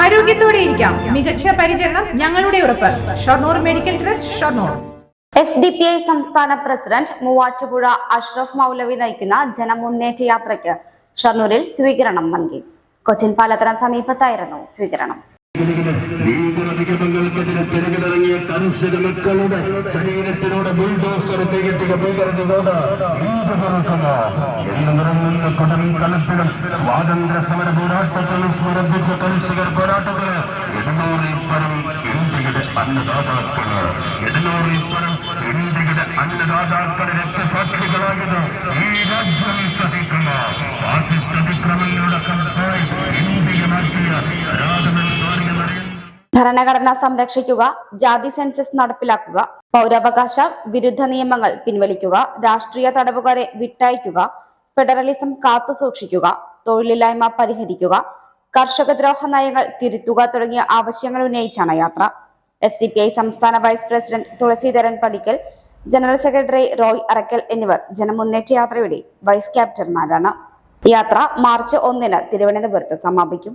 ആരോഗ്യത്തോടെ ഇരിക്കാം. മികച്ച പരിചരണം ഞങ്ങളുടെ ഉറപ്പ്. Shoranur medical trust Shoranur. S D P I സംസ്ഥാന പ്രസിഡന്റ് മൂവാറ്റുപുഴ അഷ്റഫ് മൗലവി നയിക്കുന്ന ജനമുന്നേറ്റ യാത്രയ്ക്ക് ഷൊർണൂരിൽ സ്വീകരണം നൽകി. കൊച്ചിൻ പാലത്തിന് സമീപത്തായിരുന്നു സ്വീകരണം. കർഷക മക്കളുടെ ശരീരത്തിലൂടെ ബുൾഡോസർ തികട്ടിക ഭീകരതയോട് ഇന്ത്യ തുറക്കുന്ന എന്ന് നിറങ്ങുന്ന കടൽ തലത്തിലും സ്വാതന്ത്ര്യ സമര പോരാട്ടത്തിലും സ്മരപ്പിച്ച കർഷകർ പോരാട്ടത്തിന് എഴുന്നൂറിൽ പരം ഇന്ത്യയുടെ അന്നദാതാക്കൾ. എഴുന്നൂറിൽ പരം ഇന്ത്യയുടെ അന്നദാതാക്കളെ രക്തസാക്ഷികളായത് ഭരണഘടന സംരക്ഷിക്കുക ജാതി സെൻസസ് നടപ്പിലാക്കുക പൗരാവകാശ വിരുദ്ധ നിയമങ്ങൾ പിൻവലിക്കുക രാഷ്ട്രീയ തടവുകാരെ വിട്ടയക്കുക ഫെഡറലിസം കാത്തുസൂക്ഷിക്കുക തൊഴിലില്ലായ്മ പരിഹരിക്കുക കർഷകദ്രോഹ നയങ്ങൾ തിരുത്തുക തുടങ്ങിയ ആവശ്യങ്ങൾ ഉന്നയിച്ചാണ് യാത്ര. എസ് ഡി പി ഐ സംസ്ഥാന vice president Thulaseedharan Padikkal general secretary Roy Arakkal എന്നിവർ ജനമുന്നേറ്റ യാത്രയുടെ വൈസ് ക്യാപ്റ്റന്മാരാണ് യാത്ര മാർച്ച് ഒന്നിന് തിരുവനന്തപുരത്ത് സമാപിക്കും.